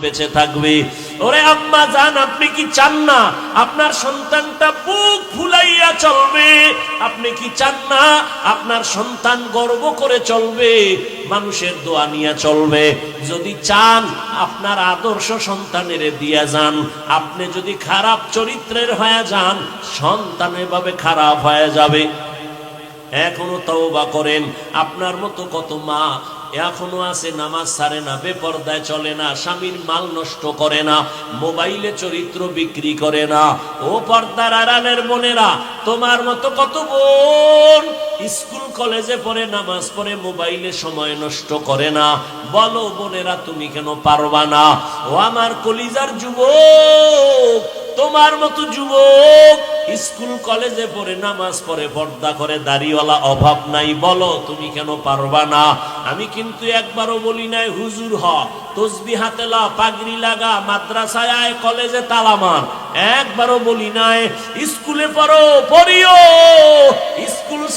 বেঁচে থাকবে। ওরে আম্মা, জান, আপনি কি চান না? আপনার সন্তানটা বুক ফুলাইয়া চলবে। আপনি কি চান না? আপনার সন্তান গর্ব করে চলবে। মানুষের দোয়া নিয়ে চলবে। যদি চান, আপনার আদর্শ সন্তানের দিয়া যান। আপনি যদি খারাপ চরিত্রের হয়ে যান, সন্তান এভাবে খারাপ হয়ে যাবে। এখনও তওবা করেন। আপনার মতো কত মা এখনও আছে, নামাজ ছাড়ে না, বেপর্দায় চলে না, স্বামীর মাল নষ্ট করে না, মোবাইলে চরিত্র বিক্রি করে না। ও পর্দার আড়ালের বোনেরা, তোমার মতো কত বোন স্কুল, কলেজে পড়ে, নামাজ পড়ে, মোবাইলে সময় নষ্ট করে না। বলো বোনেরা, তুমি কেন পারবা না? ও আমার কলিজার যুবক তোমার মতো যুবক স্কুল কলেজে পড়ে, নামাজ পড়ে, পর্দা করে, দাড়িওয়ালা অভাব নাই। বলো, তুমি কেন পারবা না? আমি কিন্তু একবারও বলি নাই, হুজুর হ তসবি হাতে লা, পাগড়ি লাগা, মাদ্রাসায় আয়, কলেজে তালামান একবারও বলি নাই, স্কুলে পড়ো, পড়িও।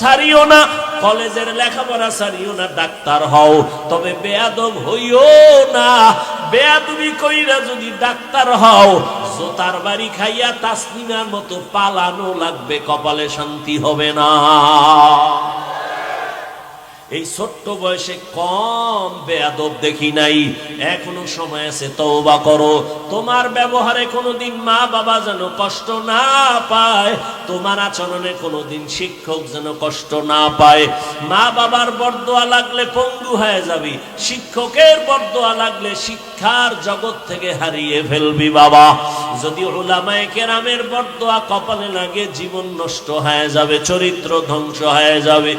ছাড়িও না, কলেজের লেখাপড়া ছাড়িও না, ডাক্তার হও। তবে বেয়াদব হইও না। বেয়াদবি কইরা যদি ডাক্তার হও, জোতার বাড়ি খাইয়া তাসমিনার মতো পালানো লাগবে, কপালে শান্তি হবে না। এই ছোট্ট বয়সে কম বেয়াদব দেখি নাই। এখনও সময় আছে, তওবা করো। তোমার ব্যবহারে কোনোদিন মা বাবা যেন কষ্ট না পায়, তোমার আচরণে কোনোদিন শিক্ষক যেন কষ্ট না পায়। মা বাবার বরদোয়া লাগলে পঙ্গু হয়ে যাবি, শিক্ষকের বরদোয়া লাগলে শিক্ষার জগৎ থেকে হারিয়ে ফেলবি বাবা। যদি ওলামায়ে কেরামের বরদোয়া কপালে লাগে, জীবন নষ্ট হয়ে যাবে, চরিত্র ধ্বংস হয়ে যাবে।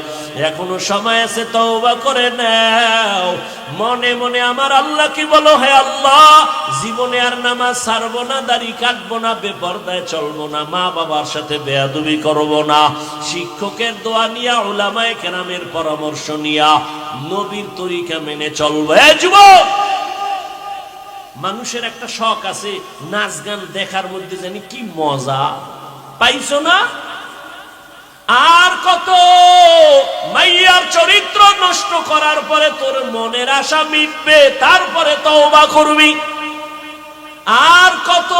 এখনও সময় আছে, তওবা করে নাও। মনে মনে আমার আল্লাহকে বলো, হে আল্লাহ, জীবনে আর নামাজ ছাড়বো না, দাড়ি কাটবো না, বেপরদায় চলবো না মা বাবার সাথে বেয়াদবি করব না। শিক্ষকের দোয়া নিয়া ওলামায়ে কেরামের পরামর্শ নিয়া, নবীর তরিকা মেনে চলবো। যুবক মানুষের একটা শখ আছে, নাচ গান দেখার মধ্যে জানি কি মজা। পাইছো না? আর কত মাইয়ার চরিত্র নষ্ট করার পরে তোর মনের আশা মিটবে, তারপরে তওবা করবি। আর কত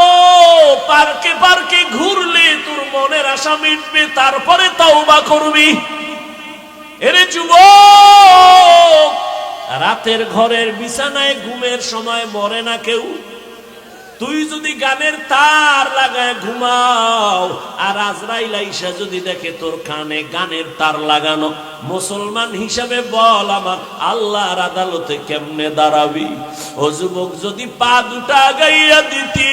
পার্কে পার্কে ঘুরলে তোর মনের আশা মিটবে, তারপরে তওবা করবি। এরে যুবক রাতের ঘরের বিছানায় ঘুমের সময় মরে না কেউ। তুই যদি গানের তার লাগায় ঘুমাও, আর আজরাইল আইসা যদি দেখে তোর কানে গানের তার লাগানো, মুসলমান হিসাবে বল আমার আল্লাহর আদালতে কেমনে দাঁড়াবি? ও যুবক, যদি পা দুটা গাইয়া দিতি,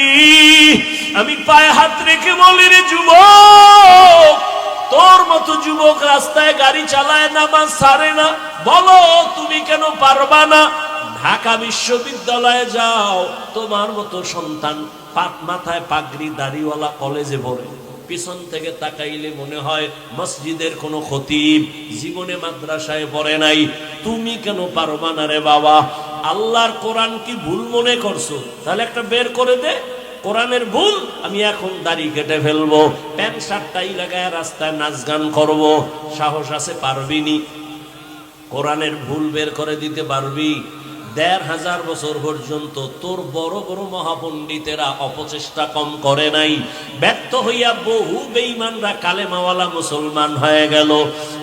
আমি পায়ে হাত রেখে বলি রে যুবক তোর মতো যুবক রাস্তায় গাড়ি চালায় না নামাজ সারে না, বলো, তুমি কেন পারবা না? ঢাকা বিশ্ববিদ্যালয়ে যাও, তোমার মতো সন্তান পাট মাথায় পাগড়ি দাড়িওয়ালা কলেজে পড়ে। পিছন থেকে তাকাইলে মনে হয় মসজিদের কোনো খতিব জীবনে মাদ্রাসায় পড়ে নাই। তুমি কেন পারবা না রে বাবা? আল্লাহর কোরআন কি ভুল মনে করছ? তাহলে একটা বের করে দে। কোরআনের ভুল, আমি এখন দাড়ি কেটে ফেলব, প্যান্ট শার্টটাই লাগায় রাস্তায় নাচ গান করব। সাহস আছে পারবিনি কোরআনের ভুল বের করে দিতে পারবি? দেড় হাজার বছর পর্যন্ত তোর বড় বড় মহাপণ্ডিতেরা অপচেষ্টা কম করে নাই। ব্যর্থ হইয়া বহু বেঈমানরা কালেমাওয়ালা মুসলমান হয়ে গেল।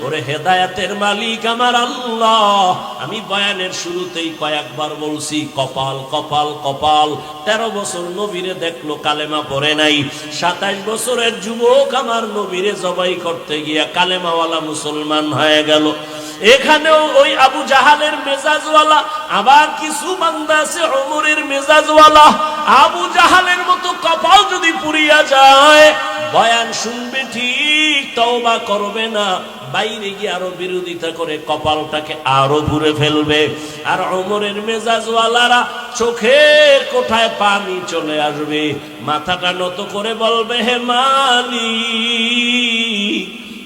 ওরে হেদায়াতের মালিক আমার আল্লাহ। আমি বয়ানের শুরুতেই কয়েকবার বলছি, কপাল কপাল কপাল। তেরো বছর নবীরে দেখল কালেমা পড়ে নাই। সাতাশ বছরের যুবক আমার নবীরে জবাই করতে গিয়া কালেমাওয়ালা মুসলমান হয়ে গেল। এখানেও ওই আবু জাহালের মেজাজওয়ালা, আবার কিছু বান্দা আছে অমরের মেজাজওয়ালা। আবু জাহালের মতো কপাল যদি পুড়িয়া যায়, বয়ান শুনবে ঠিক, তওবা করবে না। বাইরে গিয়ে আরও বিরোধিতা করে কপালটাকে আরও ঘুরে ফেলবে। আর অমরের মেজাজওয়ালারা চোখের কোঠায় পানি চলে আসবে। মাথাটা নত করে বলবে, হে মালিক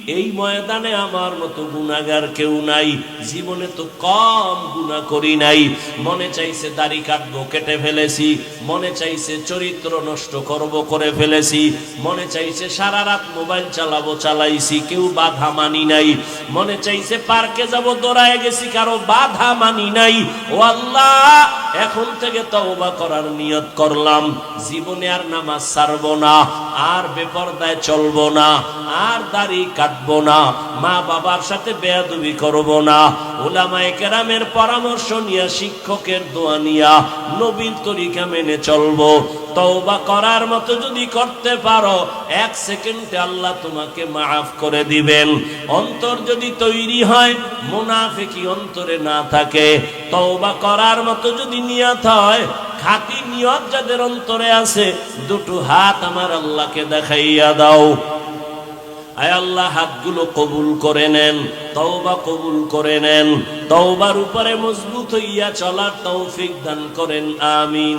এই ময়দানে আমার মতো গুণাগার কেউ নাই। জীবনে তো কম গুণা করি নাই। মনে চাইছে দাড়ি কাটবো, কেটে ফেলেছি। মনে চাইছে চরিত্র নষ্ট করব, করে ফেলেছি। মনে চাইছে সারা রাত মোবাইল চালাবো, চালাইছি, কেউ বাধা মানি নাই। মনে চাইছে পার্কে যাব, দৌড়ায় গেছি, কারও বাধা মানি নাই। ও আল্লাহ! এখন থেকে তওবা করার নিয়ত করলাম। জীবনে আর নামাজ ছাড়বো না, আর বেপরদায় চলবো না, আর দাড়ি কাটব না, মা বাবার সাথে বেয়াদুবি করব না। ওলামায়ে কেরামের পরামর্শ নিয়ে শিক্ষকের দোয়া নিয়া নবীন তরিকা মেনে চলবো। তওবা করার মতো যদি করতে পারো, এক সেকেন্ডে আল্লাহ তোমাকে মাফ করে দিবেন। অন্তর যদি তৈরি হয়, মুনাফিকি অন্তরে না থাকে। তওবা করার মতো যদি নিয়ত হয়, খাঁটি নিয়ত যাদের অন্তরে আছে, দুটো হাত আমার আল্লাহকে দেখাইয়া দাও। আল্লাহ, হাতগুলো কবুল করে নেন, তওবা কবুল করে নেন। তওবার উপরে মজবুত হইয়া চলার তৌফিক দান করেন, আমিন।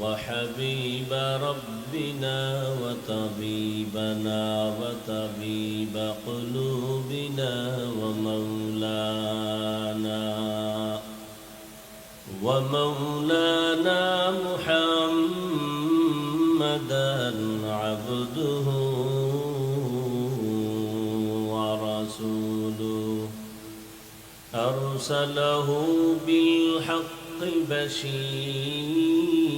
وحبيب ربنا وطبيبنا وطبيب قلوبنا ومولانا ومولانا محمدا عبده ورسوله. أرسله بالحق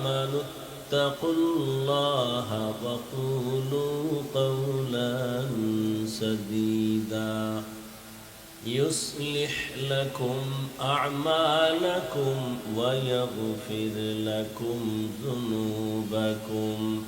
آمنوا اتقوا الله وقولوا قولا سديدا. يصلح لكم أعمالكم ويغفر لكم ذنوبكم.